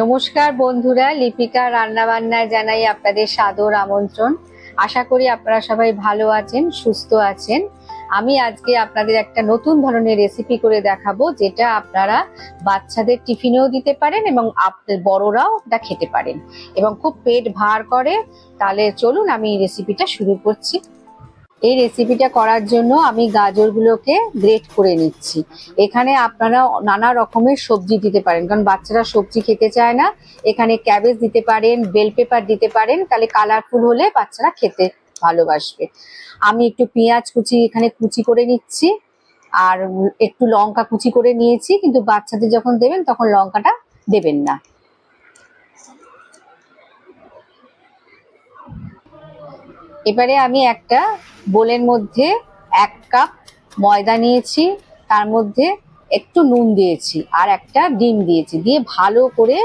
নমস্কার বন্ধুরা, লিপিকা রান্নাবান্নায় জানাই আপনাদের সাদর আমন্ত্রণ। আশা করি আপনারা সবাই ভালো আছেন, সুস্থ আছেন। আমি আজকে আপনাদের একটা নতুন ধরনের রেসিপি করে দেখাবো, যেটা আপনারা বাচ্চাদের টিফিনেও দিতে পারেন এবং বড়রাও এটা খেতে পারেন। এবং খুব পেট ভার করে, তাহলে চলুন আমি রেসিপিটা শুরু করছি। এই রেসিপিটা করার জন্য আমি গাজরগুলোকে গ্রেট করে নিচ্ছি। এখানে আপনারা নানা রকমের সবজি দিতে পারেন, কারণ বাচ্চারা সবজি খেতে চায় না। এখানে ক্যাবেজ দিতে পারেন বেল পেপার দিতে পারেন, তাহলে কালারফুল হলে বাচ্চারা খেতে ভালোবাসবে। আমি একটু পেঁয়াজ কুচি এখানে কুচি করে নিচ্ছি, আর একটু লঙ্কা কুচি করে নিয়েছি, কিন্তু বাচ্চাদের যখন দেবেন তখন লঙ্কাটা দেবেন না। এবারে আমি একটা বোলের মধ্যে এক কাপ ময়দা নিয়েছি, তার মধ্যে একটু নুন দিয়েছি আর একটা ডিম দিয়েছি, দিয়ে ভালো করে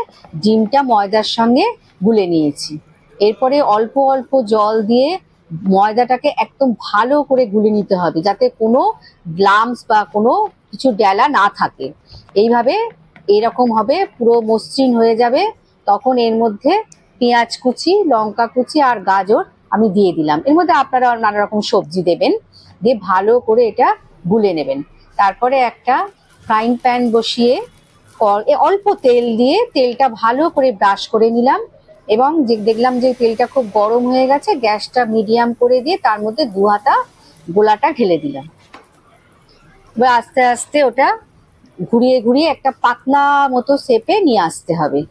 ডিমটা ময়দার সঙ্গে গুলে নিয়েছি। এরপরে অল্প অল্প জল দিয়ে ময়দাটাকে একদম ভালো করে গুলে নিতে হবে, যাতে কোনো গ্লামস বা কোনো কিছু ডেলা না থাকে। এইভাবে এরকম হবে, পুরো মসৃণ হয়ে যাবে। তখন এর মধ্যে পেঁয়াজ কুচি, লঙ্কা কুচি আর গাজর আমি দিয়ে দিলাম। এর মধ্যে আপনারা নানা রকম সবজি দেবেন, দিয়ে ভালো করে এটা গুলে নেবেন। তারপরে একটা ফ্রাইং প্যান বসিয়ে অল্প তেল দিয়ে তেলটা ভালো করে ব্রাশ করে নিলাম এবং যে দেখলাম যে তেলটা খুব গরম হয়ে গেছে, গ্যাসটা মিডিয়াম করে দিয়ে তার মধ্যে দু হাতা গোলাটা ঢেলে দিলাম। এবার আস্তে আস্তে ওটা ঘুরিয়ে ঘুরিয়ে একটা পাতলা মতো শেপে নিয়ে আসতে হবে।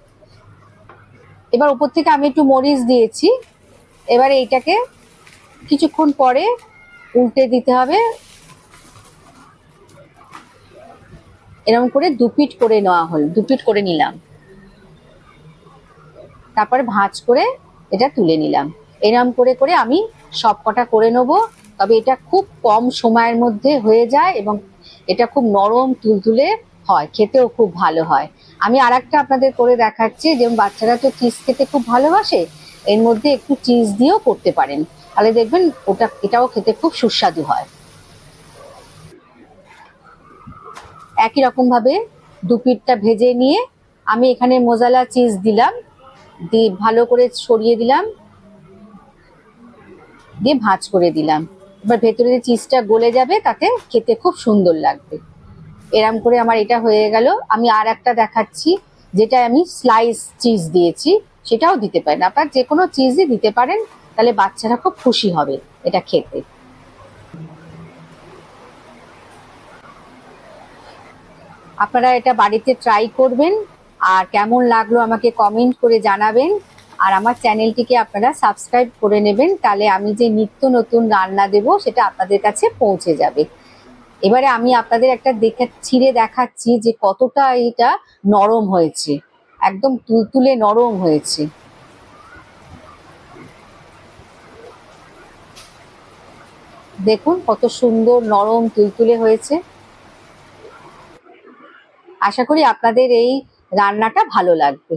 এবার উপর থেকে আমি একটু মরিচ দিয়েছি। এবারে এইটাকে কিছুক্ষণ পরে উল্টে দিতে হবে। এরকম করে দুপিট করে নেওয়া হলো, দুপিট করে নিলাম। তারপরে ভাঁজ করে এটা তুলে নিলাম। এরকম করে করে আমি সব কটা করে নেব। তবে এটা খুব কম সময়ের মধ্যে হয়ে যায় এবং এটা খুব নরম তুলতুলে হয়, খেতেও খুব ভালো হয়। আমি আর আপনাদের করে দেখাচ্ছি, যেমন বাচ্চারা তো চিজ খেতে খুব ভালোবাসে এর মধ্যে একটু চিজ দিয়েও করতে পারেন। তাহলে দেখবেন ওটা, এটাও খেতে খুব সুস্বাদু হয়। একই রকম ভাবে দু পিঠটা ভেজে নিয়ে আমি এখানে মোজালা চিজ দিলাম, দিয়ে ভালো করে ছড়িয়ে দিলাম, দিয়ে ভাঁজ করে দিলাম। এবার ভেতরে যে চিজটা গলে যাবে, তাতে খেতে খুব সুন্দর লাগবে। এরম করে আমার এটা হয়ে গেল। আমি আর একটা দেখাচ্ছি যেটা আমি স্লাইস চিজ দিয়েছি। সেটাও দিতে পারেন। আপনার যে কোনো চিজই দিতে পারেন, তাহলে বাচ্চারা খুব খুশি হবে এটা খেতে। আপনারা এটা বাড়িতে ট্রাই করবেন, আর কেমন লাগল আমাকে কমেন্ট করে জানাবেন, আর আমার চ্যানেলটিকে আপনারা সাবস্ক্রাইব করে নেবেন, তাহলে আমি যে নিত্য নতুন রান্না দেব, সেটা আপনাদের কাছে পৌঁছে যাবে। এবারে আমি আপনাদের একটা দেখে, ছিঁড়ে দেখাচ্ছি যে কতটা এটা নরম হয়েছে। একদম তুলতুলে নরম হয়েছে। দেখুন কত সুন্দর নরম তুলতুলে হয়েছে। আশা করি আপনাদের এই রান্নাটা ভালো লাগবে।